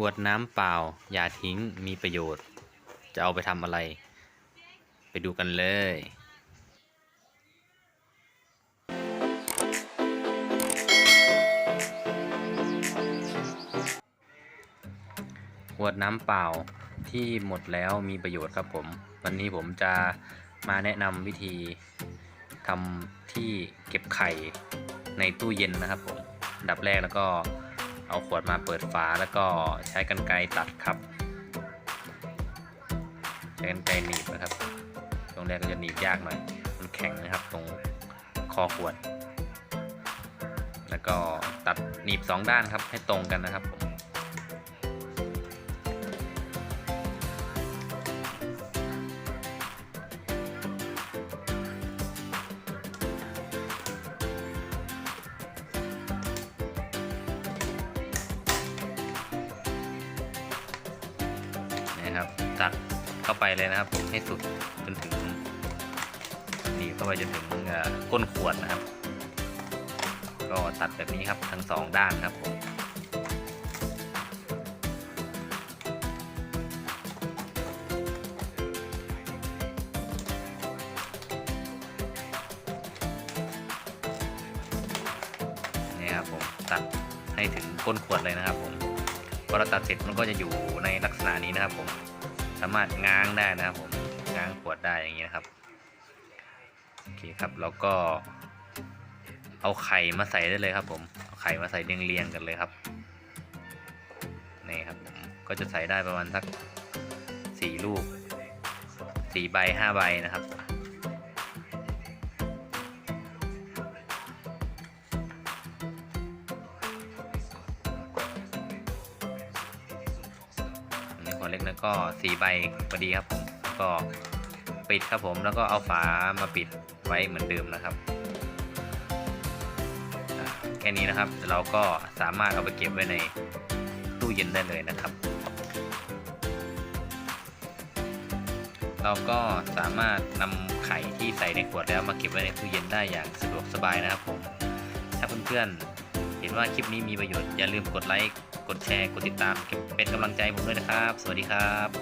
ขวดน้ำเปล่า อย่าทิ้งมีประโยชน์ จะเอาไปทำอะไร ไปดูกันเลยขวดน้ำเปล่าที่หมดแล้วมีประโยชน์ครับผม วันนี้ผมจะมาแนะนำวิธีทำที่เก็บไข่ในตู้เย็นนะครับผมดับแรกแล้วก็ เอาขวดมาเปิดฝาแล้วก็ใช้กรรไกรตัดครับ ใช้กรรไกรหนีบนะครับ ตรงแรกก็จะหนีบยากหน่อย มันแข็งนะครับตรงคอขวด แล้วก็ตัดหนีบสองด้านครับให้ตรงกันนะครับผม นะครับตัดเข้าไปเลยนะครับ ให้สุดจนถึงหนีเข้าไปจนถึงก้นขวดนะครับ ก็ตัดแบบนี้ครับทั้งสองด้านครับผมนี่ครับผมตัดให้ถึงก้นขวดเลยนะครับผม พอเราตัดเสร็จมันก็จะอยู่ในลักษณะนี้นะครับผมสามารถง้างได้นะครับผมง้างขวดได้อย่างนี้นะครับโอเคครับแล้วก็ เอาไข่มาใส่ได้เลยครับ ผมเอาไข่มาใส่เรียงๆกันเลยครับนี่ครับผมก็จะใส่ได้ประมาณสักสี่ลูกสี่ใบห้าใบนะครับ เล็กแล้วก็สีใบพอดีครับผมก็ปิดครับผมแล้วก็เอาฝามาปิดไว้เหมือนเดิมนะครับแค่นี้นะครับเราก็สามารถเอาไปเก็บไว้ในตู้เย็นได้เลยนะครับ เราก็สามารถนำไข่ที่ใส่ในขวดแล้วมาเก็บไว้ในตู้เย็นได้อย่างสะดวกสบายนะครับผมถ้าเพื่อนๆ เห็นว่าคลิปนี้มีประโยชน์อย่าลืมกดไลค์ กดแชร์ กดติดตาม เป็นกำลังใจผมด้วยนะครับ สวัสดีครับ